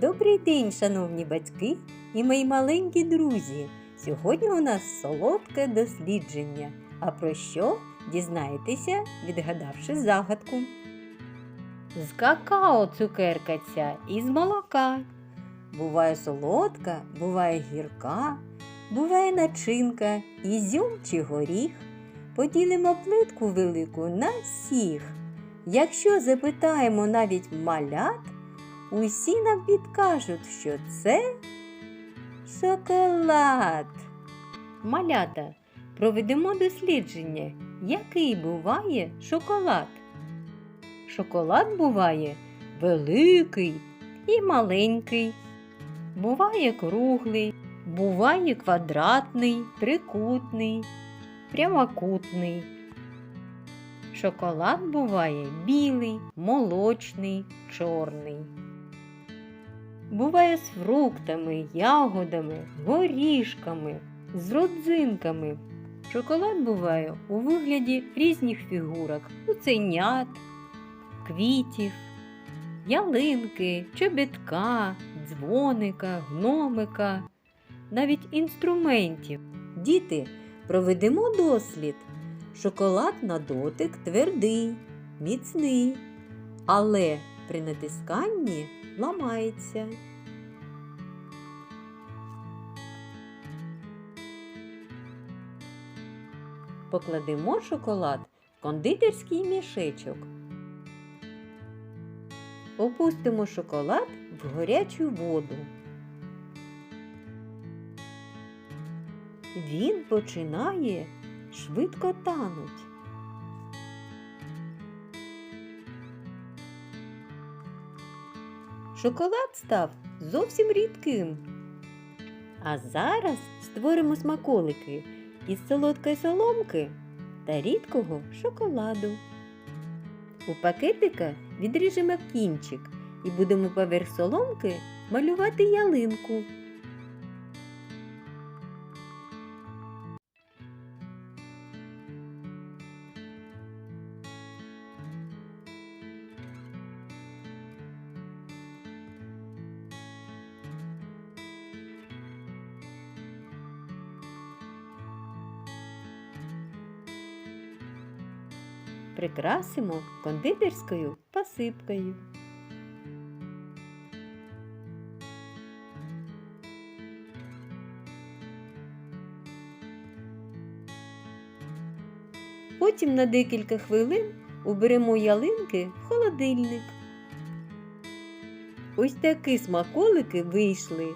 Добрий день, шановні батьки і мої маленькі друзі. Сьогодні у нас солодке дослідження. А про що дізнаєтеся, відгадавши загадку? З какао цукерка ця і з молока. Буває солодка, буває гірка, буває начинка, ізюм чи горіх. Поділимо плитку велику на всіх. Якщо запитаємо навіть малят, усі нам підкажуть, що це шоколад. Малята, проведемо дослідження, який буває шоколад. Шоколад буває великий і маленький. Буває круглий, буває квадратний, трикутний, прямокутний. Шоколад буває білий, молочний, чорний. Буває з фруктами, ягодами, горішками, з родзинками. Шоколад буває у вигляді різних фігурок цуценят, квітів, ялинки, чобітка, дзвоника, гномика, навіть інструментів. Діти, проведемо дослід. Шоколад на дотик твердий, міцний, але при натисканні ламається. Покладемо шоколад в кондитерський мішечок. Опустимо шоколад в гарячу воду. Він починає швидко тануть. Шоколад став зовсім рідким. А зараз створимо смаколики із солодкої соломки та рідкого шоколаду. У пакетика відріжемо кінчик і будемо поверх соломки малювати ялинку. Прикрасимо кондитерською посипкою. Потім на декілька хвилин уберемо ялинки в холодильник. Ось такі смаколики вийшли.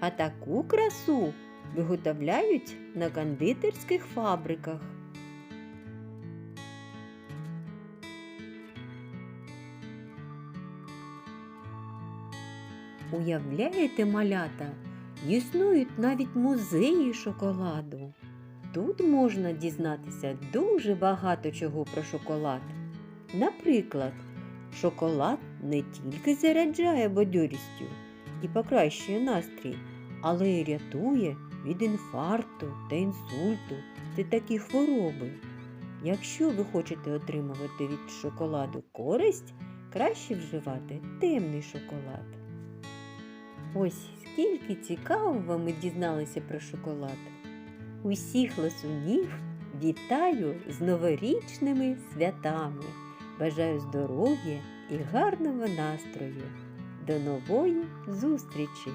А таку красу виготовляють на кондитерських фабриках. Уявляєте, малята, існують навіть музеї шоколаду. Тут можна дізнатися дуже багато чого про шоколад. Наприклад, шоколад не тільки заряджає бадьорістю і покращує настрій, але й рятує від інфаркту та інсульту та такі хвороби. Якщо ви хочете отримувати від шоколаду користь, краще вживати темний шоколад. Ось скільки цікавого ми дізналися про шоколад. Усіх ласунів вітаю з новорічними святами. Бажаю здоров'я і гарного настрою. До нової зустрічі!